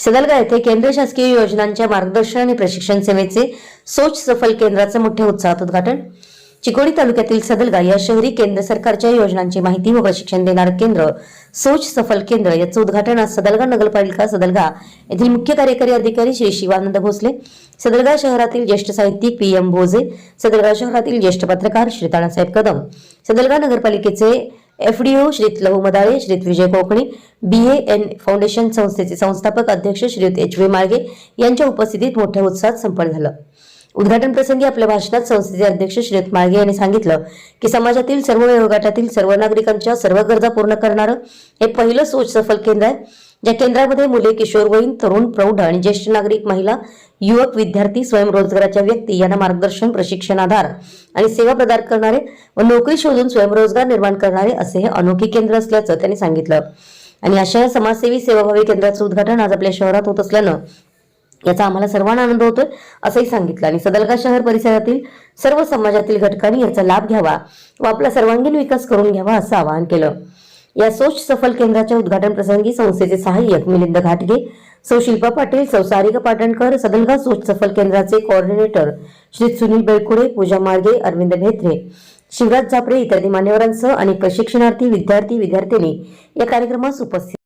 सदलगा येथे केंद्र शासकीय योजनांच्या मार्गदर्शन आणि प्रशिक्षण सेवेचे सोच सफल केंद्राचे मोठ्या उत्साहात उद्घाटन. चिकोडी तालुक्यातील सदलगा या शहरी केंद्र सरकारच्या योजनांची माहिती व प्रशिक्षण देणारं केंद्र सोच सफल केंद्र याचं उद्घाटन आज सदलगा नगरपालिका सदलगा येथील मुख्य कार्यकारी अधिकारी श्री शिवानंद भोसले सदलगा शहरातील ज्येष्ठ साहित्यिक पी एम भोजे सदलगा शहरातील ज्येष्ठ पत्रकार श्री तानासाहेब कदम सदलगा नगरपालिकेचे एफडीओ श्रीत Lahu Madale श्रीत Vijay Kokani B N foundation संस्थेचे संस्थापक अध्यक्ष श्रीयुत एच व्ही मार्गे यांच्या उपस्थितीत मोठ्या उत्साहात संपन्न झालं. उद्घाटन प्रसंगी आपल्या भाषणात संस्थेचे अध्यक्ष श्रीयुत मार्गे यांनी सांगितलं की समाजातील सर्व वयोगटातील सर्व नागरिकांच्या सर्व गरजा पूर्ण करणारं हे पहिलं सोच सफल केंद्र आहे. या केंद्रामध्ये मुले किशोरवयीन तरुण प्रौढ आणि ज्येष्ठ नागरिक महिला युवक विद्यार्थी स्वयंरोजगाराच्या व्यक्ती यांना मार्गदर्शन प्रशिक्षण आधार आणि सेवा प्रदान करणारे व नोकरी शोधून स्वयंरोजगार निर्माण करणारे असे हे अनोखे केंद्र असल्याचं त्यांनी सांगितलं. आणि अशा या समाजसेवी सेवाभावी केंद्राचं उद्घाटन आज आपल्या शहरात होत असल्यानं याचा आम्हाला सर्वांना आनंद होतोय असंही सांगितलं. आणि सदलगा शहर परिसरातील सर्व समाजातील घटकांनी याचा लाभ घ्यावा व आपला सर्वांगीण विकास करून घ्यावा असं आवाहन केलं. या सोच सफल केंद्राच्या उद्घाटन प्रसंगी संस्थेचे सहाय्यक मिलिंद घाटगे सौ शिल्पा पाटील सौ सारिका पाटणकर सदलगा सोच सफल केंद्राचे कोऑर्डिनेटर श्री सुनील बेळकुडे पूजा मार्गे अरविंद भेत्रे शिवराज झापरे इत्यादी मान्यवरांसह आणि प्रशिक्षणार्थी विद्यार्थी विद्यार्थिनी या कार्यक्रमास उपस्थित